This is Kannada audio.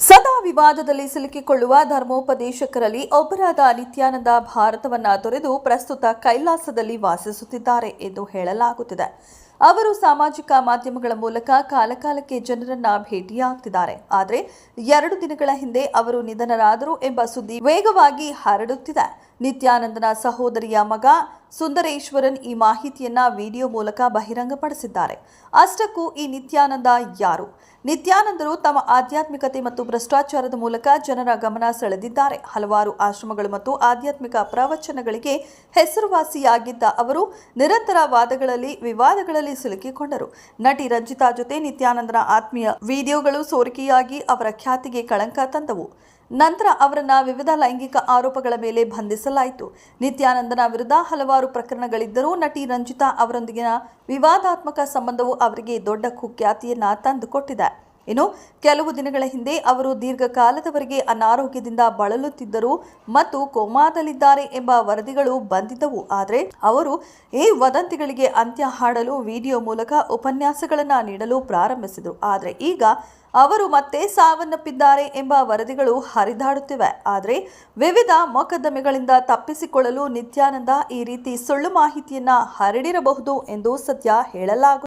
ಸದಾ ವಿವಾದದಲ್ಲಿ ಸಿಲುಕಿಕೊಳ್ಳುವ ಧರ್ಮೋಪದೇಶಕರಲ್ಲಿ ಒಬ್ಬರಾದ ನಿತ್ಯಾನಂದ ಭಾರತವನ್ನ ತೊರೆದು ಪ್ರಸ್ತುತ ಕೈಲಾಸದಲ್ಲಿ ವಾಸಿಸುತ್ತಿದ್ದಾರೆ ಎಂದು ಹೇಳಲಾಗುತ್ತಿದೆ. ಅವರು ಸಾಮಾಜಿಕ ಮಾಧ್ಯಮಗಳ ಮೂಲಕ ಕಾಲಕಾಲಕ್ಕೆ ಜನರನ್ನ ಭೇಟಿಯಾಗ್ತಿದ್ದಾರೆ. ಆದರೆ ಎರಡು ದಿನಗಳ ಹಿಂದೆ ಅವರು ನಿಧನರಾದರು ಎಂಬ ಸುದ್ದಿ ವೇಗವಾಗಿ ಹರಡುತ್ತಿದೆ. ನಿತ್ಯಾನಂದನ ಸಹೋದರಿಯ ಮಗ ಸುಂದರೇಶ್ವರನ್ ಈ ಮಾಹಿತಿಯನ್ನ ವಿಡಿಯೋ ಮೂಲಕ ಬಹಿರಂಗಪಡಿಸಿದ್ದಾರೆ. ಅಷ್ಟಕ್ಕೂ ಈ ನಿತ್ಯಾನಂದ ಯಾರು? ನಿತ್ಯಾನಂದರು ತಮ್ಮ ಆಧ್ಯಾತ್ಮಿಕತೆ ಮತ್ತು ಭ್ರಷ್ಟಾಚಾರದ ಮೂಲಕ ಜನರ ಗಮನ ಸೆಳೆದಿದ್ದಾರೆ. ಹಲವಾರು ಆಶ್ರಮಗಳು ಮತ್ತು ಆಧ್ಯಾತ್ಮಿಕ ಪ್ರವಚನಗಳಿಗೆ ಹೆಸರುವಾಸಿಯಾಗಿದ್ದ ಅವರು ನಿರಂತರ ವಾದಗಳಲ್ಲಿ, ವಿವಾದಗಳಲ್ಲಿ ಸಿಲುಕಿಕೊಂಡರು. ನಟಿ ರಂಜಿತಾ ಜೊತೆ ನಿತ್ಯಾನಂದನ ಆತ್ಮೀಯ ವಿಡಿಯೋಗಳು ಸೋರಿಕೆಯಾಗಿ ಅವರ ಖ್ಯಾತಿಗೆ ಕಳಂಕ ತಂದವು. ನಂತರ ಅವರನ್ನ ವಿವಿಧ ಲೈಂಗಿಕ ಆರೋಪಗಳ ಮೇಲೆ ಬಂಧಿಸಲಾಯಿತು. ನಿತ್ಯಾನಂದನ ವಿರುದ್ಧ ಹಲವಾರು ಪ್ರಕರಣಗಳಿದ್ದರೂ ನಟಿ ರಂಜಿತಾ ಅವರೊಂದಿಗಿನ ವಿವಾದಾತ್ಮಕ ಸಂಬಂಧವು ಅವರಿಗೆ ದೊಡ್ಡ ಕುಖ್ಯಾತಿಯನ್ನು ತಂದುಕೊಟ್ಟಿದೆ. ಇನ್ನು ಕೆಲವು ದಿನಗಳ ಹಿಂದೆ ಅವರು ದೀರ್ಘಕಾಲದವರೆಗೆ ಅನಾರೋಗ್ಯದಿಂದ ಬಳಲುತ್ತಿದ್ದರು ಮತ್ತು ಕೋಮಾದಲ್ಲಿದ್ದಾರೆ ಎಂಬ ವರದಿಗಳು ಬಂದಿದ್ದವು. ಆದರೆ ಅವರು ಈ ವದಂತಿಗಳಿಗೆ ಅಂತ್ಯ ಹಾಡಲು ವಿಡಿಯೋ ಮೂಲಕ ಉಪನ್ಯಾಸಗಳನ್ನು ನೀಡಲು ಪ್ರಾರಂಭಿಸಿದರು. ಆದರೆ ಈಗ ಅವರು ಮತ್ತೆ ಸಾವನ್ನಪ್ಪಿದ್ದಾರೆ ಎಂಬ ವರದಿಗಳು ಹರಿದಾಡುತ್ತಿವೆ. ಆದರೆ ವಿವಿಧ ಮೊಕದ್ದಮೆಗಳಿಂದ ತಪ್ಪಿಸಿಕೊಳ್ಳಲು ನಿತ್ಯಾನಂದ ಈ ರೀತಿ ಸುಳ್ಳು ಮಾಹಿತಿಯನ್ನ ಹರಡಿರಬಹುದು ಎಂದು ಸದ್ಯ ಹೇಳಲಾಗುತ್ತಿದೆ.